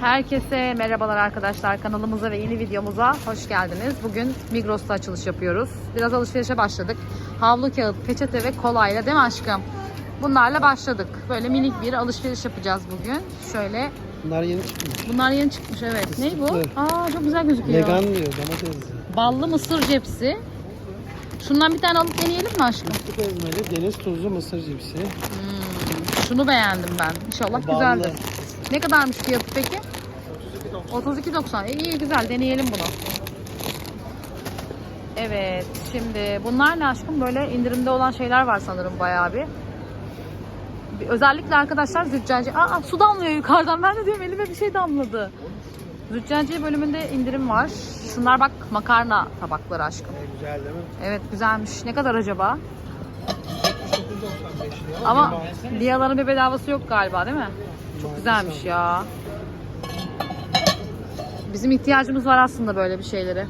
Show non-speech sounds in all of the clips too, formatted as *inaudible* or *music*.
Herkese merhabalar arkadaşlar. Kanalımıza ve yeni videomuza hoş geldiniz. Bugün Migros'ta açılış yapıyoruz. Biraz alışverişe başladık. Havlu kağıt, peçete ve kolayla değil mi aşkım? Bunlarla başladık. Böyle minik bir alışveriş yapacağız bugün. Şöyle Bunlar yeni çıkmış. bunlar yeni çıkmış evet. Ne bu? Fıstıklı. Aa çok güzel gözüküyor. Vegan diyor domates. Ballı mısır cepsi. Şundan bir tane alıp deneyelim mi aşkım? Fıstık ezmeli, deniz tuzlu mısır cipsi. Hmm, şunu beğendim ben. İnşallah Ballı. güzeldir. Ne kadarmış fiyatı peki? 32.90. E, iyi güzel deneyelim bunu. Evet şimdi bunlar ne aşkım? Böyle indirimde olan şeyler var sanırım bayağı bir. Özellikle arkadaşlar züccaci... Aa su damlıyor yukarıdan. Ben de diyorum elime bir şey damladı. Züccaciye bölümünde indirim var. Şunlar bak makarna tabakları aşkım. E, güzel değil mi? Evet güzelmiş. Ne kadar acaba? 995 lira. Ama 26. Diyaların bir bedavası yok galiba değil mi? Çok güzelmiş ya. Bizim ihtiyacımız var aslında böyle bir şeylere.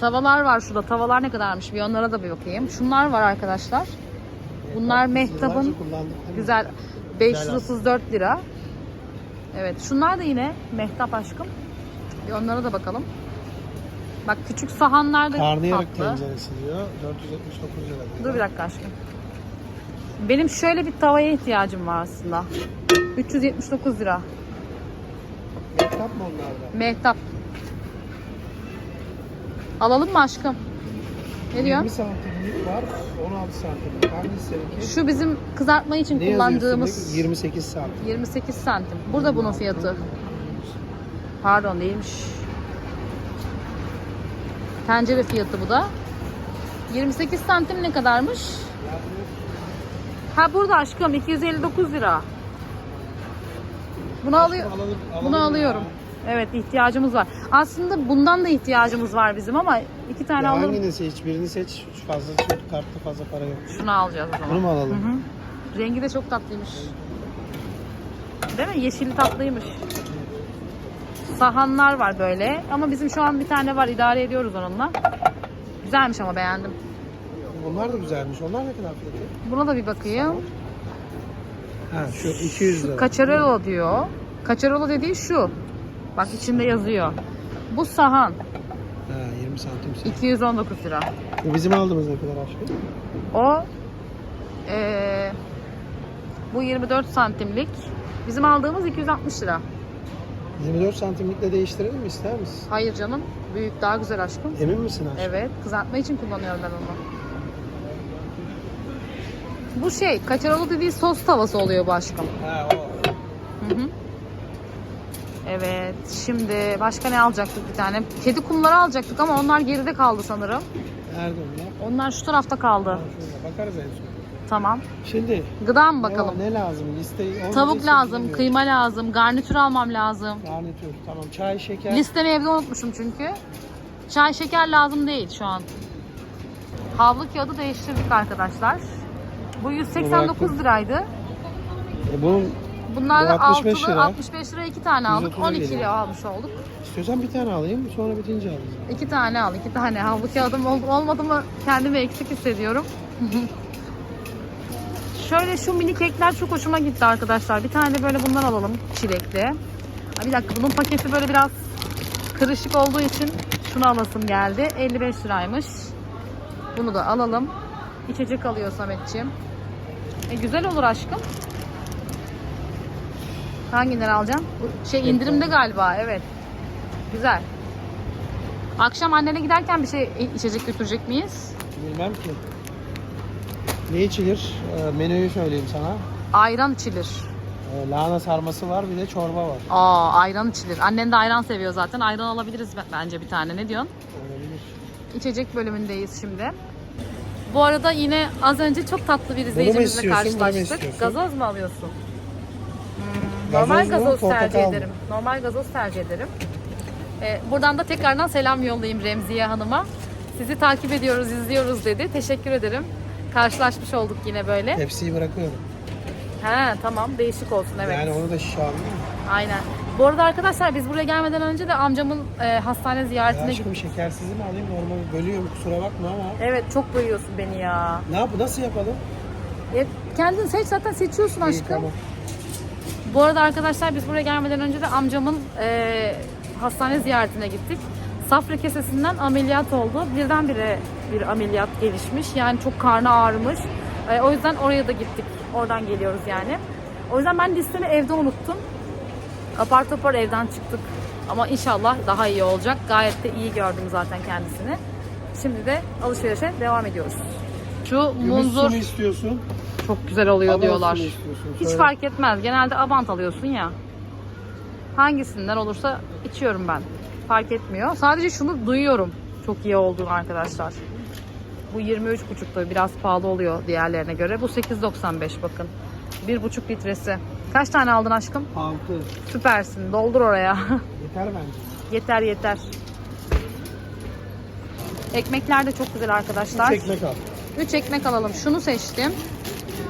Tavalar var şurada. Tavalar ne kadarmış? Bir onlara da bir bakayım. Şunlar var arkadaşlar. Bunlar Mehtap'ın güzel 534 lira. Evet, şunlar da yine Mehtap aşkım. Bir onlara da bakalım. Bak küçük sahanlar da Karnıyarık tatlı. tenceresi diyor. 479 lira. Dur bir dakika aşkım. Benim şöyle bir tavaya ihtiyacım var aslında. 379 lira. Mehtap mı onlarda? Mehtap. Alalım mı aşkım? Ne 20 diyorsun? santimlik var, 16 santimlik. Hangisi seninki? Şu bizim kızartma için Ne kullandığımız üstünde? 28 santim. 28 santim. Burada bunun fiyatı. Pardon değilmiş. Tencere fiyatı bu da. 28 santim ne kadarmış? Ha burada aşkım 259 lira. Bunu alıyor. Alalım, alalım Bunu ya. alıyorum. Evet ihtiyacımız var. Aslında bundan da ihtiyacımız var bizim ama iki tane Ya alırım. hangini seç? Birini seç. Şu fazla şu kartta fazla para yok. Şunu alacağız o Bunu zaman. mu Hı alalım? hı. Rengi de çok tatlıymış. Değil mi? Yeşili tatlıymış. Sahanlar var böyle. Ama bizim şu an bir tane var. idare ediyoruz onunla. Güzelmiş ama beğendim. Onlar da güzelmiş. Onlar ne kadar fiyatı? Buna da bir bakayım. Ha şu 200 lira. Kaçarolo diyor. Kaçarolo dediği şu. Bak içinde yazıyor. Bu sahan Ha 20 santim. 219 lira. Bu bizim aldığımız ne kadar aşkım? O eee, bu 24 santimlik. Bizim aldığımız 260 lira. 24 santimlikle değiştirelim mi ister misin? Hayır canım. Büyük daha güzel aşkım. Emin misin aşkım? Evet. Kızartma için kullanıyorum ben onu. Bu şey kaçarolu dediği sos tavası oluyor bu aşkım. Ha o. Hı hı. Evet. Şimdi başka ne alacaktık bir tane? Kedi kumları alacaktık ama onlar geride kaldı sanırım. Nerede onlar? Onlar şu tarafta kaldı. Ha, şurada. Bakarız en son. Tamam. Şimdi Gıda mı ne, bakalım? var, ne lazım? Listeyi Tavuk lazım, bilmiyorum. kıyma lazım, garnitür almam lazım. Garnitür. Tamam. Çay, şeker. Listemi evde unutmuşum çünkü. Çay şeker lazım değil şu an. Havlu kağıdı değiştirdik arkadaşlar. Bu 189 liraydı. E, bunun Bunlar da Bu 65 altılı lira. 65 lira iki tane aldık. 130'a 12 geliyor. lira almış olduk. istiyorsan bir tane alayım. Sonra bitince alayım. İki tane al, iki tane. Havlu kağıdım ol- olmadı mı kendimi eksik hissediyorum. *laughs* Şöyle şu mini kekler çok hoşuma gitti arkadaşlar. Bir tane böyle bundan alalım çilekli. Ha, bir dakika bunun paketi böyle biraz kırışık olduğu için şunu alasım geldi. 55 liraymış. Bunu da alalım. İçecek alıyor Sametciğim. E, güzel olur aşkım. Hangileri alacağım? Şey indirimde galiba evet. Güzel. Akşam annene giderken bir şey içecek götürecek miyiz? Bilmem ki. Ne içilir? E, menüyü söyleyeyim sana. Ayran içilir. E, lahana sarması var bir de çorba var. Aa ayran içilir. Annen de ayran seviyor zaten. Ayran alabiliriz bence bir tane. Ne diyorsun? Olabilir. İçecek bölümündeyiz şimdi. Bu arada yine az önce çok tatlı bir izleyicimizle istiyorsun, bunu mu karşılaştık. istiyorsun? Gazoz mu alıyorsun? Hmm, Gazoz normal mu, gazoz portakal tercih mı? ederim. Normal gazoz tercih ederim. Ee, buradan da tekrardan selam yollayayım Remziye Hanım'a. Sizi takip ediyoruz, izliyoruz dedi. Teşekkür ederim. Karşılaşmış olduk yine böyle. Tepsiyi bırakıyorum. He tamam değişik olsun evet. Yani onu da şişe alayım mı? Aynen. Bu arada arkadaşlar biz buraya gelmeden önce de amcamın e, hastane Ya ziyaretine gittik. aşkım şekersizi mi alayım? Normal bölüyorum kusura bakma ama. Evet çok boyuyorsun beni ya. Ne yap nasıl yapalım? E, kendin seç zaten seçiyorsun İyi, aşkım. tamam. Bu arada arkadaşlar biz buraya gelmeden önce de amcamın e, hastane ziyaretine gittik. Safra kesesinden ameliyat oldu. Birdenbire bir ameliyat gelişmiş. Yani çok karnı ağrımış. E, o yüzden oraya da gittik. Oradan geliyoruz yani. O yüzden ben listemi evde unuttum. Apar topar evden çıktık. Ama inşallah daha iyi olacak. Gayet de iyi gördüm zaten kendisini. Şimdi de alışverişe devam ediyoruz. Şu munzur su mu istiyorsun? çok güzel oluyor Abant diyorlar. istiyorsun? Hiç Söyle. fark etmez. Genelde Avant alıyorsun ya. Hangisinden olursa içiyorum ben. Fark etmiyor. Sadece şunu duyuyorum. Çok iyi olduğunu arkadaşlar. Bu 23,5 tabii biraz pahalı oluyor diğerlerine göre. Bu 8.95 bakın. 1,5 litresi. Kaç tane aldın aşkım? Altı. Süpersin. Doldur oraya. *laughs* Yeter bence. yeter yeter. Ekmekler de çok güzel arkadaşlar. Üç ekmek al. 3 ekmek alalım. Şunu seçtim.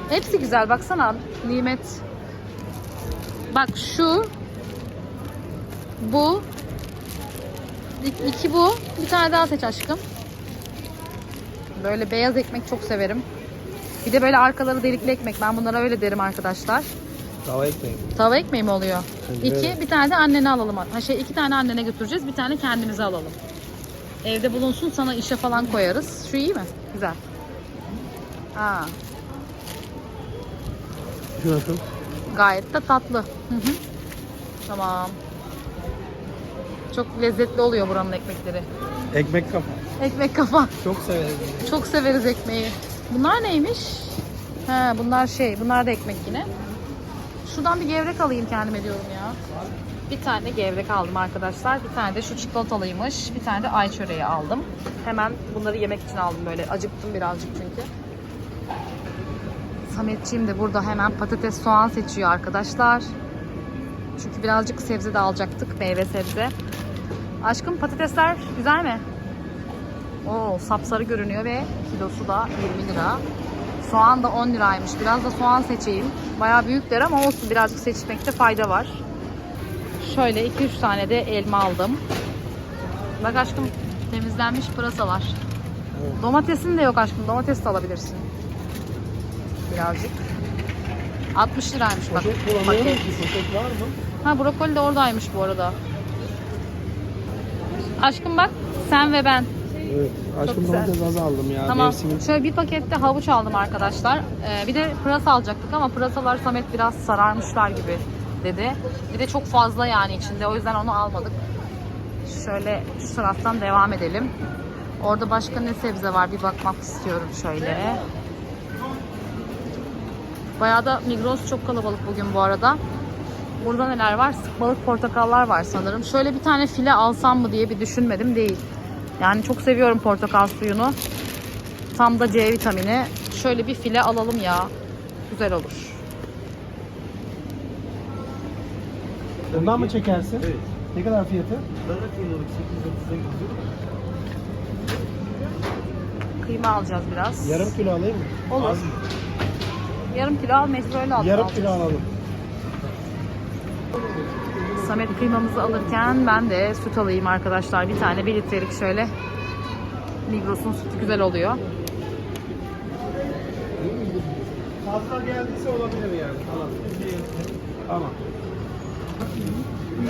Hepsi güzel. Baksana nimet. Bak şu. Bu. İki bu. Bir tane daha seç aşkım. Böyle beyaz ekmek çok severim. Bir de böyle arkaları delikli ekmek. Ben bunlara öyle derim arkadaşlar. Tava ekmeği. Tava ekmeği mi oluyor? Bence İki, bir tane de annene alalım. Ha şey iki tane annene götüreceğiz, bir tane kendimize alalım. Evde bulunsun sana işe falan koyarız. Şu iyi mi? Güzel. Ha, Şu nasıl? gayet de tatlı. Hı hı. Tamam. Çok lezzetli oluyor buranın ekmekleri. Ekmek kafa. Ekmek kafa. Çok severiz. Çok severiz ekmeği. Bunlar neymiş? He, bunlar şey, bunlar da ekmek yine. Şuradan bir gevrek alayım kendime diyorum ya. Bir tane gevrek aldım arkadaşlar. Bir tane de şu çikolatalıymış. Bir tane de ay çöreği aldım. Hemen bunları yemek için aldım böyle. Acıktım birazcık çünkü. Sametciğim de burada hemen patates soğan seçiyor arkadaşlar. Çünkü birazcık sebze de alacaktık. Meyve sebze. Aşkım patatesler güzel mi? Oo, sapsarı görünüyor ve kilosu da 20 lira. Soğan da 10 liraymış. Biraz da soğan seçeyim. Bayağı büyükler ama olsun birazcık seçmekte fayda var. Şöyle 2-3 tane de elma aldım. Bak aşkım temizlenmiş pırasalar. Evet. Domatesin de yok aşkım. Domates de alabilirsin. Birazcık. 60 liraymış bak. Poşet Paket. ki. Poşet var mı? Ha brokoli de oradaymış bu arada. Aşkım bak sen ve ben. Evet. Aşkım domates az aldım ya. Tamam. Mevsimin. Şöyle bir pakette havuç aldım arkadaşlar. Ee, bir de pırasa alacaktık ama pırasalar Samet biraz sararmışlar gibi dedi. Bir de çok fazla yani içinde. O yüzden onu almadık. Şöyle şu taraftan devam edelim. Orada başka ne sebze var bir bakmak istiyorum şöyle. Bayağı da Migros çok kalabalık bugün bu arada. Burada neler var? Sıkmalık portakallar var sanırım. Şöyle bir tane file alsam mı diye bir düşünmedim değil. Yani çok seviyorum portakal suyunu. Tam da C vitamini. Şöyle bir file alalım ya. Güzel olur. Bundan mı çekersin? Evet. Ne kadar fiyatı? Dana kıymalık 838 Kıyma alacağız biraz. Yarım kilo alayım mı? Olur. Az mı? Yarım kilo al mecbur öyle al. Yarım alacağız. kilo alalım. Samet kıymamızı alırken ben de süt alayım arkadaşlar. Bir tane bir litrelik şöyle. Migros'un sütü güzel oluyor. Fazla geldiyse olabilir yani. Tamam.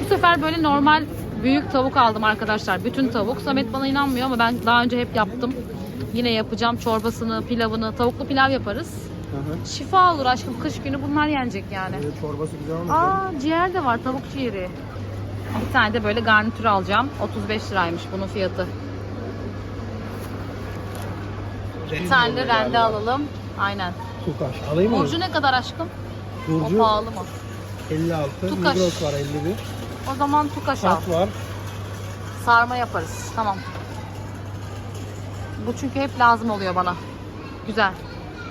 Bu sefer böyle normal büyük tavuk aldım arkadaşlar. Bütün tavuk. Samet bana inanmıyor ama ben daha önce hep yaptım. Yine yapacağım çorbasını, pilavını. Tavuklu pilav yaparız. Hı. Şifa olur aşkım. Kış günü bunlar yenecek yani. Evet, çorbası güzel olmuş. Aa ciğer de var. Tavuk ciğeri. Bir tane de böyle garnitür alacağım. 35 liraymış bunun fiyatı. Bir tane de rende alalım. Aynen. Tukaş. Alayım mı? Burcu ne kadar aşkım? O Burcu pahalı mı? 56. Tukaş. Migros var 51. O zaman tukaş al. Tat var. Sarma yaparız. Tamam. Bu çünkü hep lazım oluyor bana. Güzel.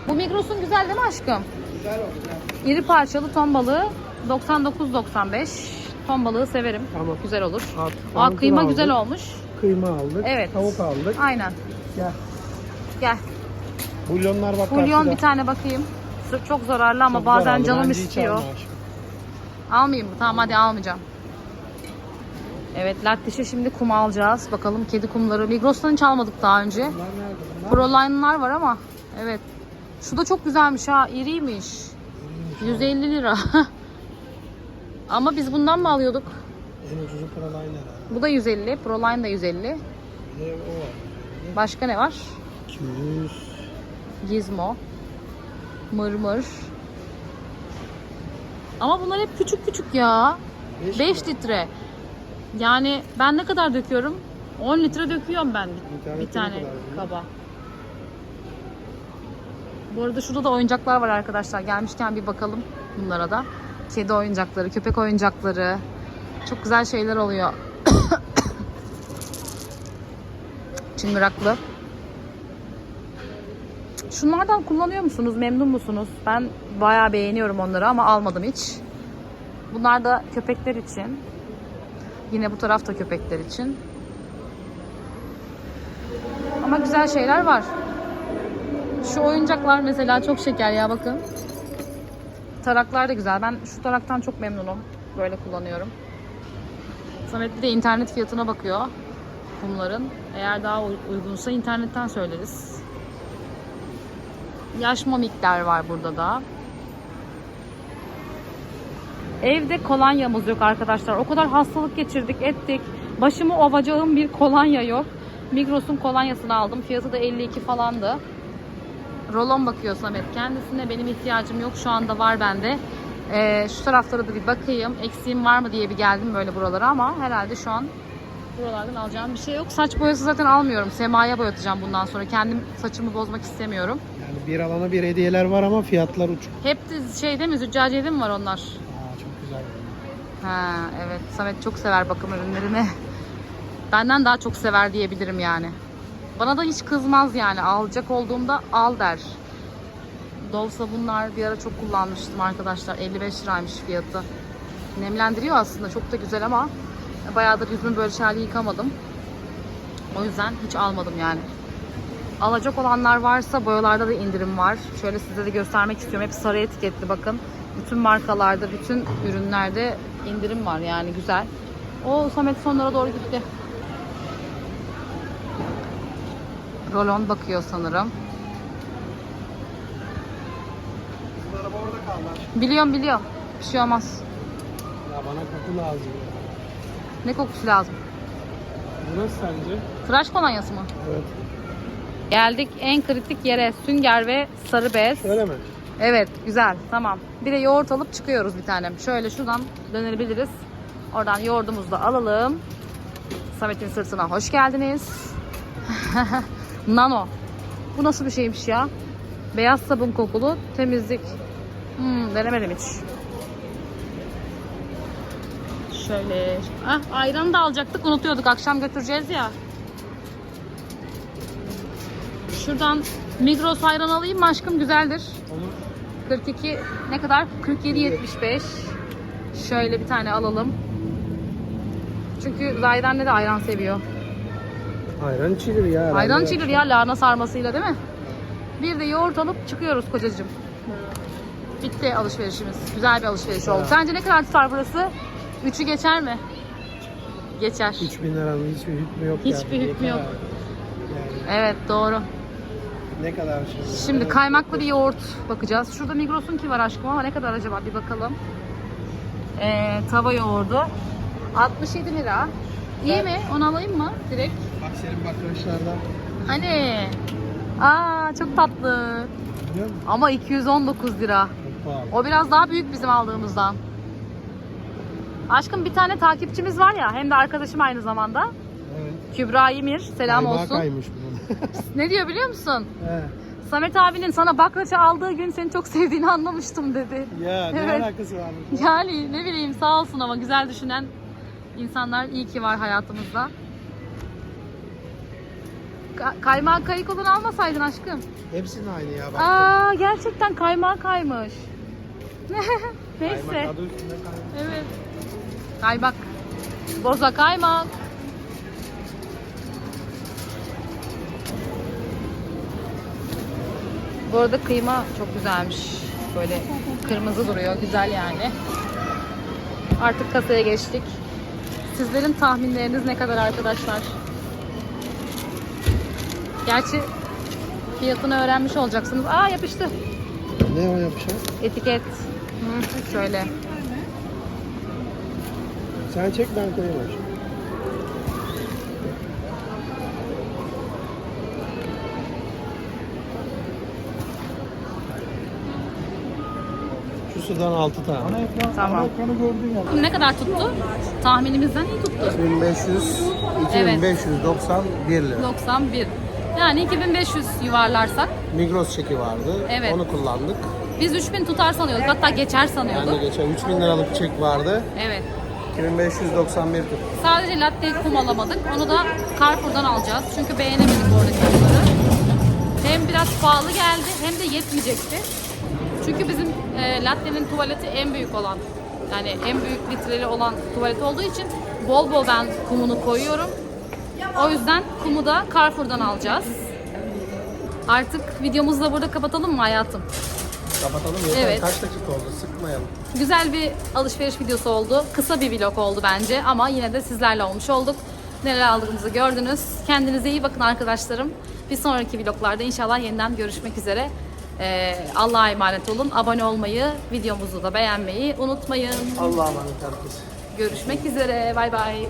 Bu Migros'un güzel değil mi aşkım? Güzel o güzel. İri parçalı ton balığı 99.95. Ton balığı severim. Tamam. Güzel olur. Aa tavuk kıyma aldık, güzel olmuş. Kıyma aldık. Evet. Tavuk aldık. Aynen. Gel. Gel. Bulyonlar bak Bulyon bir tane bakayım. Çok zararlı ama Çok bazen zararlı, canım bence istiyor. Almayayım mı? Tamam hadi almayacağım. Evet lattişe şimdi kum alacağız. Bakalım kedi kumları. Migros'tan hiç almadık daha önce. Proline'lar var ama evet. Şu da çok güzelmiş ha. iriymiş. 150 lira. *laughs* Ama biz bundan mı alıyorduk? En ucuzu Proline herhalde. Bu da 150. Proline da 150. Bir de o var. Başka ne var? 200. Gizmo. Mırmır. Ama bunlar hep küçük küçük ya. 5 5 litre. Yani ben ne kadar döküyorum? 10 litre döküyorum ben bir, bir ne tane kadar bunlar? kaba. Bu arada şurada da oyuncaklar var arkadaşlar. Gelmişken bir bakalım bunlara da. Kedi oyuncakları, köpek oyuncakları. Çok güzel şeyler oluyor. *coughs* Çıngıraklı. Şunlardan kullanıyor musunuz? Memnun musunuz? Ben bayağı beğeniyorum onları ama almadım hiç. Bunlar da köpekler için. Yine bu tarafta köpekler için. Ama güzel şeyler var. Şu oyuncaklar mesela çok şeker ya bakın. Taraklar da güzel. Ben şu taraktan çok memnunum. Böyle kullanıyorum. Samet bir de internet fiyatına bakıyor bunların. Eğer daha uy- uygunsa internetten söyleriz. Yaş momikler var burada da. Evde kolonyamız yok arkadaşlar. O kadar hastalık geçirdik, ettik. Başımı ovacağım bir kolonya yok. Migros'un kolonyasını aldım. Fiyatı da 52 falandı. Rolon bakıyor Samet. Kendisine benim ihtiyacım yok. Şu anda var bende. Ee, şu taraflara da bir bakayım. Eksiğim var mı diye bir geldim böyle buralara ama herhalde şu an buralardan alacağım bir şey yok. Saç boyası zaten almıyorum. Semaya boyatacağım bundan sonra. Kendim saçımı bozmak istemiyorum. Yani bir alana bir hediyeler var ama fiyatlar uçuk. Hep de şeyde mi? Züccaciyede mi var onlar? Aa, çok güzel. Ha evet Samet çok sever bakım ürünlerini. Benden daha çok sever diyebilirim yani. Bana da hiç kızmaz yani. Alacak olduğumda al der. Dove sabunlar bir ara çok kullanmıştım arkadaşlar. 55 liraymış fiyatı. Nemlendiriyor aslında. Çok da güzel ama bayağıdır yüzümü böyle şeylerle yıkamadım. O yüzden hiç almadım yani. Alacak olanlar varsa boyalarda da indirim var. Şöyle size de göstermek istiyorum. Hep sarı etiketli bakın. Bütün markalarda, bütün ürünlerde indirim var yani güzel. O Samet sonlara doğru gitti. Rolon bakıyor sanırım. Araba orada kaldı. Biliyorum biliyorum. Bir şey olmaz. Ya bana koku lazım. ya. Ne kokusu lazım? Bu nasıl sence? Tıraş kolonyası mı? Evet. Geldik en kritik yere. Sünger ve sarı bez. Öyle mi? Evet güzel tamam. Bir de yoğurt alıp çıkıyoruz bir tanem. Şöyle şuradan dönebiliriz. Oradan yoğurdumuzu da alalım. Samet'in sırtına hoş geldiniz. *laughs* Nano. Bu nasıl bir şeymiş ya? Beyaz sabun kokulu temizlik. Hmm, denemedim hiç. Şöyle. Ah, ayranı da alacaktık unutuyorduk. Akşam götüreceğiz ya. Şuradan Migros ayran alayım mı aşkım? Güzeldir. Olur. 42 ne kadar? 47.75. Şöyle bir tane alalım. Çünkü Zahide de ayran seviyor. Ayran içilir ya. herhalde Ayran içilir ya lahana sarmasıyla değil mi? Bir de yoğurt alıp çıkıyoruz kocacığım. Bitti alışverişimiz. Güzel bir alışveriş oldu. Sence ne kadar tutar burası? Üçü geçer mi? Geçer. 3000 liranın hiçbir hükmü yok Hiçbir yani. hükmü yok. Yani Evet doğru. ne kadar şimdi? Şimdi kaymaklı bir yoğurt bakacağız. Şurada Migros'un ki var aşkım ama ne kadar acaba bir bakalım. Ee, tava yoğurdu. 67 lira. İyi mi? Onu alayım mı direkt? Bak senin bakışlardan. Hani? Aa çok tatlı. Biliyor musun? Ama 219 lira. Çok pahalı. O biraz daha büyük bizim aldığımızdan. Aşkım bir tane takipçimiz var ya hem de arkadaşım aynı zamanda. Evet. Kübra Yemir. Selam Kaymağı olsun. kaymış bunun. *laughs* Ne diyor biliyor musun? He. Samet abinin sana bakraça aldığı gün seni çok sevdiğini anlamıştım dedi. Ya ne Evet. alakası var? Yani ne bileyim sağ olsun ama güzel düşünen insanlar iyi ki var hayatımızda. Ka- kaymağı kayık olan almasaydın aşkım. Hepsinin aynı ya. Bak. Aa gerçekten kaymağı kaymış. *laughs* Neyse. Kaymak adı üstünde kaymak. Evet. Kaymak. Boza kaymak. Bu arada kıyma çok güzelmiş. Böyle kırmızı duruyor. Güzel yani. Artık kasaya geçtik. Sizlerin tahminleriniz ne kadar arkadaşlar? Gerçi fiyatını öğrenmiş olacaksınız. Aa yapıştı. Ne o yapacak? Etiket. Hı, şöyle. Sen çek ben koyayım sudan 6 tane. Tamam. ya. Ne kadar tuttu? Tahminimizden iyi tuttu. 2500, 2591 lira. 91. Yani 2500 yuvarlarsak Migros çeki vardı. Evet. Onu kullandık. biz 3000 tutar sanıyorduk. Hatta geçer Ben de sanıyorduk. geçen 3000 liralık çek vardı. Evet. 2591 tuttu. Sadece latte kum alamadık. Onu da Carrefour'dan alacağız. Çünkü beğenemedik oradaki fiyatları. Hem biraz pahalı geldi hem de yetmeyecekti. Çünkü bizim e, latte'nin tuvaleti en büyük olan yani en büyük litreli olan tuvalet olduğu için bol bol ben kumunu koyuyorum. O yüzden kumu da Carrefour'dan alacağız. Artık videomuzu da burada kapatalım mı hayatım? Kapatalım yeter. Evet. Kaç dakika oldu? Sıkmayalım. Güzel bir alışveriş videosu oldu. Kısa bir vlog oldu bence ama yine de sizlerle olmuş olduk. Neler aldığımızı gördünüz. Kendinize iyi bakın arkadaşlarım. Bir sonraki vloglarda inşallah yeniden görüşmek üzere. Ee, Allah'a emanet olun. Abone olmayı, videomuzu da beğenmeyi unutmayın. Allah'a emanet herkes. Görüşmek üzere. Bay bay.